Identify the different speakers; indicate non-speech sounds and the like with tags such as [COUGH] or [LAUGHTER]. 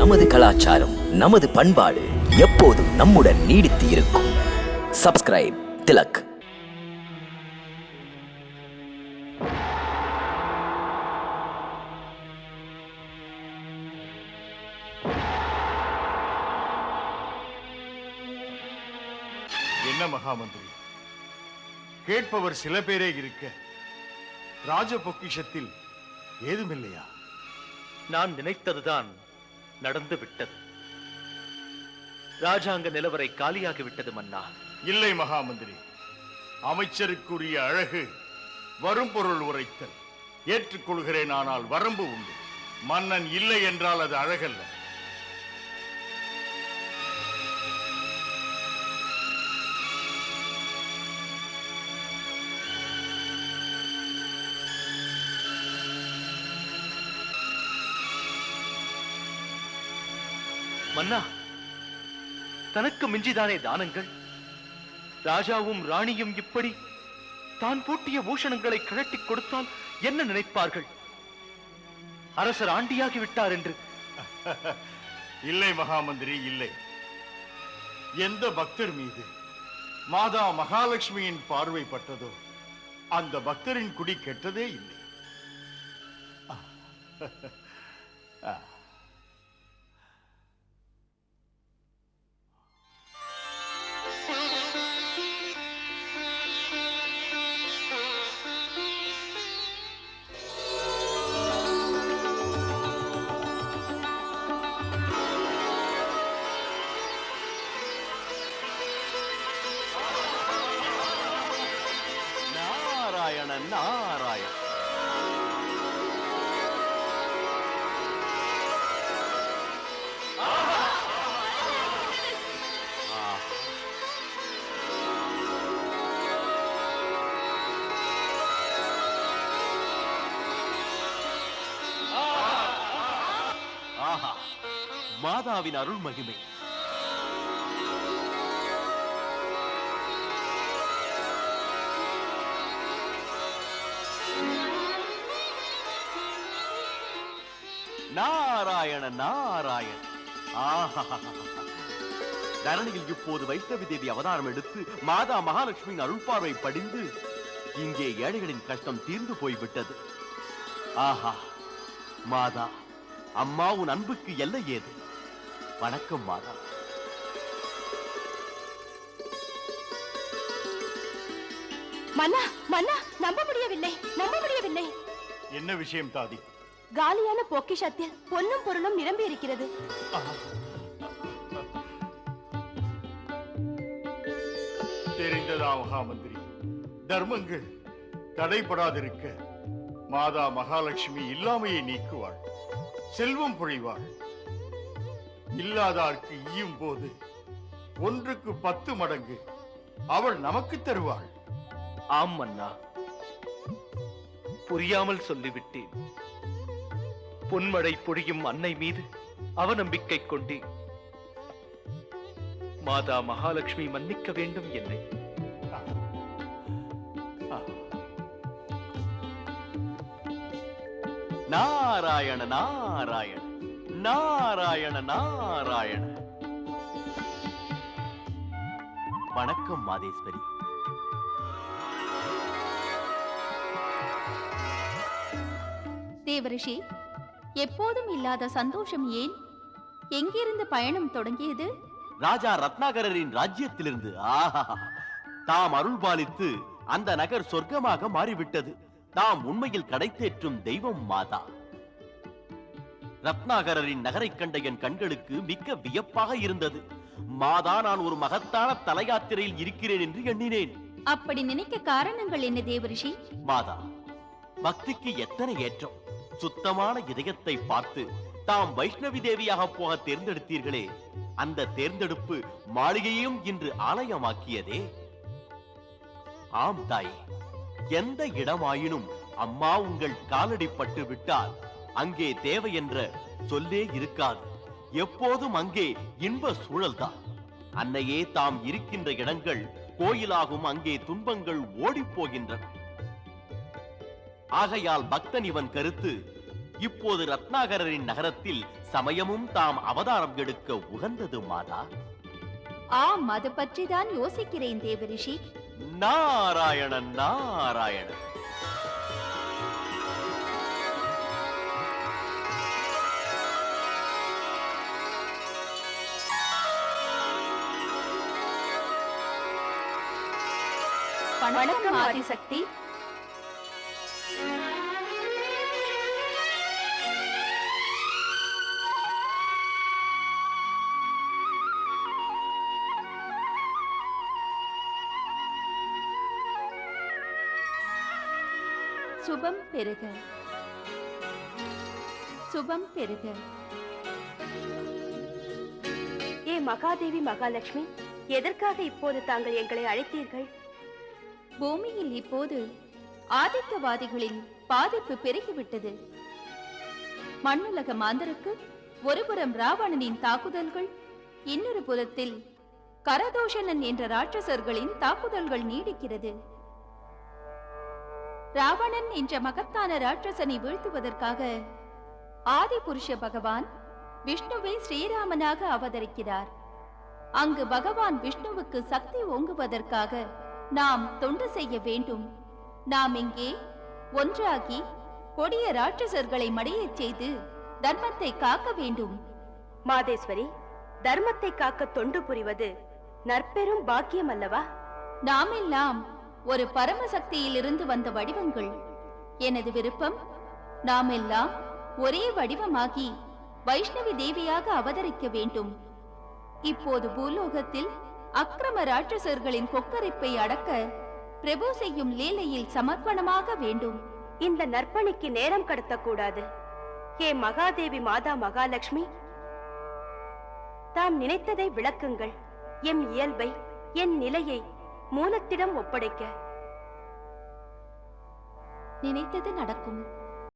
Speaker 1: நமது கலாச்சாரம் நமது பண்பாடு எப்போதும் நம்முடன் நீடித்து இருக்கும். சப்ஸ்கிரைப் திலக்.
Speaker 2: என்ன மகாமந்திரி? கேட்பவர் சில பேரே இருக்க ராஜ பொக்கிஷத்தில் ஏதுமில்லையா?
Speaker 3: நான் நினைத்ததுதான் நடந்து விட்டது ராஜாங்க நிலவரை காலியாகி விட்டது மன்னா.
Speaker 2: இல்லை மகாமந்திரி அமைச்சருக்குரிய அழகு வரும் பொருள் உரைத்தல். ஏற்றுக்கொள்கிறேன் ஆனால் வரம்பு உண்டு. மன்னன் இல்லை என்றால் அது அழகல்ல.
Speaker 3: மன்னா தனக்கு மிஞ்சிதானே தானங்கள்? ராஜாவும் ராணியும் இப்படி தான் பூட்டிய பூஷணங்களை கழட்டிக் கொடுத்தால் என்ன நினைப்பார்கள்? அரசர் ஆண்டியாகி விட்டார் என்று. [LAUGHS]
Speaker 2: இல்லை மகாமந்திரி இல்லை. எந்த பக்தர் மீது மாதா மகாலட்சுமியின் பார்வை பட்டதோ அந்த பக்தரின் குடி கெட்டதே இல்லை. [LAUGHS]
Speaker 3: நாராயண. ஆஹா. மாதாவின் அருள் மகிமை நாராயண நாராயண. ஆஹா தரணியில் இப்போது வைஷ்ணவி தேவி அவதாரம் எடுத்து மாதா மகாலட்சுமியின் அருள்பார்வை படிந்து இங்கே ஏழைகளின் கஷ்டம் தீர்ந்து போய்விட்டது. ஆஹா மாதா அம்மா உன் அன்புக்கு எல்லை ஏது? வணக்கம் மாதா.
Speaker 4: மன்னா மன்னா நம்ப முடியவில்லை நம்ப முடியவில்லை.
Speaker 2: என்ன விஷயம் தாதி?
Speaker 4: காலியான பொக்கிஷத்தில் பொன்னும் பொருளும் நிரம்பி இருக்கிறது.
Speaker 2: தெரிந்ததா மகாமந்திரி? தர்மங்கள் தடைபடாதிருக்க மாதா மகாலட்சுமி இல்லாமையை நீக்குவாள் செல்வம் பொழிவாள். இல்லாதார்க்கு ஈயும் போது ஒன்றுக்கு பத்து மடங்கு அவள் நமக்கு தருவாள்.
Speaker 3: ஆம் மன்னா புரியாமல் சொல்லிவிட்டேன். பொன்மழை பொழியும் அன்னை மீது அவநம்பிக்கை கொண்டு. மாதா மகாலட்சுமி மன்னிக்க வேண்டும் என்னை. நாராயண நாராயண நாராயண நாராயண. வணக்கம் மாதேஸ்வரி.
Speaker 5: தேவரிஷி எப்போதும் இல்லாத சந்தோஷம் ஏன்? எங்கிருந்து பயணம் தொடங்கியது?
Speaker 6: ராஜா ரத்னாகரரின் ராஜ்யத்திலிருந்து. ஆஹா. தாம் அருள் பாலித்து அந்த நகர் சொர்க்கமாக மாறிவிட்டது. தாம் உண்மையில் கடைத்தேற்றும் தெய்வம் மாதா. ரத்னாகரரின் நகரைக் கண்ட என் கண்களுக்கு மிக்க வியப்பாக இருந்தது. மாதா நான் ஒரு மகத்தான தலையாத்திரையில் இருக்கிறேன் என்று எண்ணினேன்.
Speaker 5: அப்படி நினைக்க காரணங்கள் என்ன தேவரிஷி?
Speaker 6: மாதா பக்திக்கு எத்தனை ஏற்றம்? சுத்தமான இதயத்தை பார்த்து தாம் வைஷ்ணவி தேவியாக போக தேர்ந்தெடுத்தீர்களே அந்த தேர்ந்தெடுப்பு மாளிகையும் இன்று ஆலயமாக்கியதே. ஆம் தாய் எந்த இடமாயினும் அம்மா உங்கள் காலடி பட்டு விட்டால் அங்கே தேவை என்ற சொல்லே இருக்காது. எப்போதும் அங்கே இன்ப சூழல்தான். அன்னையே தாம் இருக்கின்ற இடங்கள் கோயிலாகும் அங்கே துன்பங்கள் ஓடிப் போகின்றன. ஆகையால் பக்தன் இவன் கருத்து இப்போது ரத்னாகரரின் நகரத்தில் சமயமும் தாம் அவதாரம் எடுக்க உகந்தது மாதா?
Speaker 5: ஆம் அது பற்றிதான் யோசிக்கிறேன் தேவரிஷி.
Speaker 6: நாராயணன் நாராயணன்
Speaker 5: வணக்கம் ஆதிசக்தி. சுபம் பெருக. சுபம் பெருக.
Speaker 4: ஏ மகாதேவி மகாலட்சுமி எதற்காக இப்போது தாங்கள் எங்களை அழைத்தீர்கள்?
Speaker 5: பூமியில் இப்போது ஆதிக்கவாதிகளின் பாதிப்பு பெருகிவிட்டது. மண்ணுலக மாந்தருக்கு ஒருபுறம் ராவணனின் தாக்குதல்கள் இன்னொரு புறத்தில் கரதோஷணன் என்ற ராட்சசர்களின் தாக்குதல்கள் நீடிக்கிறது. ராவணன் என்ற மகத்தான ராட்சசனை வீழ்த்துவதற்காக ஆதிபுருஷ பகவான் விஷ்ணுவை ஸ்ரீராமனாக அவதரிக்கிறார். அங்கு பகவான் விஷ்ணுவுக்கு சக்தி ஓங்குவதற்காக நாம் தொண்டு செய்ய வேண்டும். நாம் இங்கே ஒன்றாகி கொடிய ராட்சசர்களை மடியச் செய்து தர்மத்தை காக்க வேண்டும்.
Speaker 4: மாதேஸ்வரி தர்மத்தை காக்க தொண்டு புரிவது நற்பெரும் பாக்கியம் அல்லவா
Speaker 5: நாமெல்லாம் ஒரு பரமசக்தியிலிருந்து வந்த வடிவங்கள். எனது விருப்பம் நாமெல்லாம் ஒரே வடிவமாகி வைஷ்ணவி தேவியாக அவதரிக்க வேண்டும். இப்போது பூலோகத்தில் அக்கிரம ராட்சசர்களின் கொக்கரிப்பை அடக்க பிரபு செய்யும் லீலையில் சமர்ப்பணமாக வேண்டும்.
Speaker 4: இந்த நற்பணிக்கு நேரம் கடத்தக்கூடாது. ஏ மகாதேவி மாதா மகாலட்சுமி. தாம் நினைத்ததை விளக்குங்கள். எம் இயல்பை என் நிலையை மூலத்திடம் ஒப்படைக்க.
Speaker 5: நினைத்தது நடக்கும்.